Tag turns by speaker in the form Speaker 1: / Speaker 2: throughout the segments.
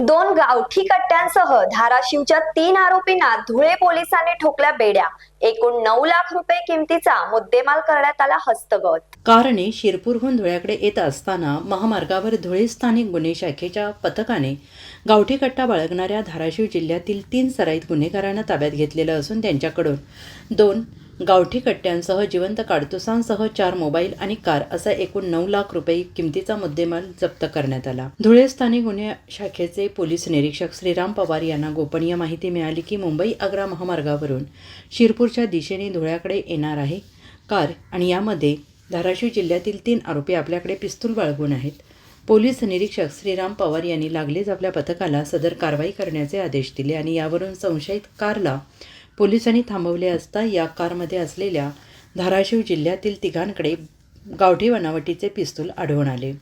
Speaker 1: दोन गावठी कट्ट्यांसह धाराशिवच्या तीन आरोपींना धुळे पोलिसांनी ठोकल्या बेड्या. एकूण नऊ लाख रुपये किमतीचा मुद्देमाल करण्यात आला हस्तगत.
Speaker 2: कारणे शिरपूरहून धुळ्याकडे येत असताना महामार्गावर धुळे स्थानिक गुन्हे शाखेच्या पथकाने गावठी कट्टा बाळगणाऱ्या धाराशिव जिल्ह्यातील तीन सराईत गुन्हेगारांना ताब्यात घेतलेलं असून त्यांच्याकडून दोन गावठी कट्ट्यांसह जिवंत काडतुसांसह चार मोबाईल आणि कार असा एकूण नऊ लाख रुपये किमतीचा मुद्देमाल जप्त करण्यात आला. धुळे स्थानिक गुन्हे शाखेचे पोलीस निरीक्षक श्रीराम पवार यांना गोपनीय माहिती मिळाली की मुंबई आग्रा महामार्गावरून शिरपूरच्या दिशेने धुळ्याकडे येणार आहे कार आणि यामध्ये धाराशिव जिल्ह्यातील तीन आरोपी आपल्याकडे पिस्तूल बाळगून आहेत. पोलीस निरीक्षक श्रीराम पवार यांनी लागलीच आपल्या पथकाला सदर कारवाई करण्याचे आदेश दिले आणि यावरून संशयित कारला पोलिसांनी थांबवले असता या कारमध्ये असलेल्या धाराशिव जिल्ह्यातील तिघांकडे गावठी बनावटीचे पिस्तूल आढळून आले.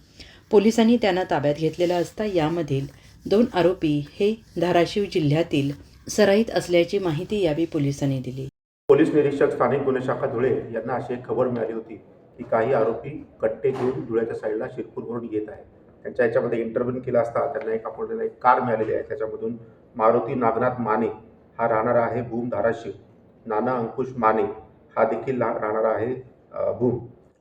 Speaker 2: पोलिसांनी त्यांना ताब्यात घेतलेला असता यामधील दोन आरोपी हे धाराशिव जिल्ह्यातील सराईत असल्याची माहिती यावेळी पोलिसांनी दिली.
Speaker 3: पोलीस निरीक्षक स्थानिक गुन्हे शाखा धुळे यांना अशी एक खबर मिळाली होती की काही आरोपी कट्टे घेऊन धुळ्याच्या साईडला शिरपूरवरून येत आहे त्यांच्या याच्यामध्ये इंटरव्ह्यू केला असता त्यांना एक आपण त्यांना एक कार मिळालेली आहे. त्याच्यामधून मारुती नागनाथ माने हा राहणारा आहे भूम धाराशिव. नाना अंकुश माने हा देखील राहणार राहणारा आहे भूम.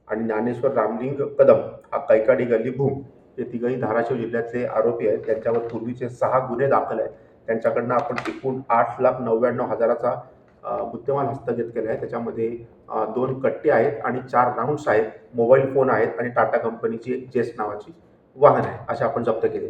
Speaker 3: आणि ज्ञानेश्वर रामलिंग कदम हा कैकाडी गल्ली भूम. हे तिघही धाराशिव जिल्ह्यातले आरोपी आहेत. त्यांच्यावर पूर्वीचे सहा गुन्हे दाखल आहेत. त्यांच्याकडनं आपण एकूण आठ लाख नव्याण्णव हजाराचा मुद्देमाल हस्तगत केला आहे. त्याच्यामध्ये दोन कट्टे आहेत आणि चार राऊंड्स आहेत. मोबाईल फोन आहेत आणि टाटा कंपनीची जेस नावाची वाहन आहे. असे आपण जप्त केले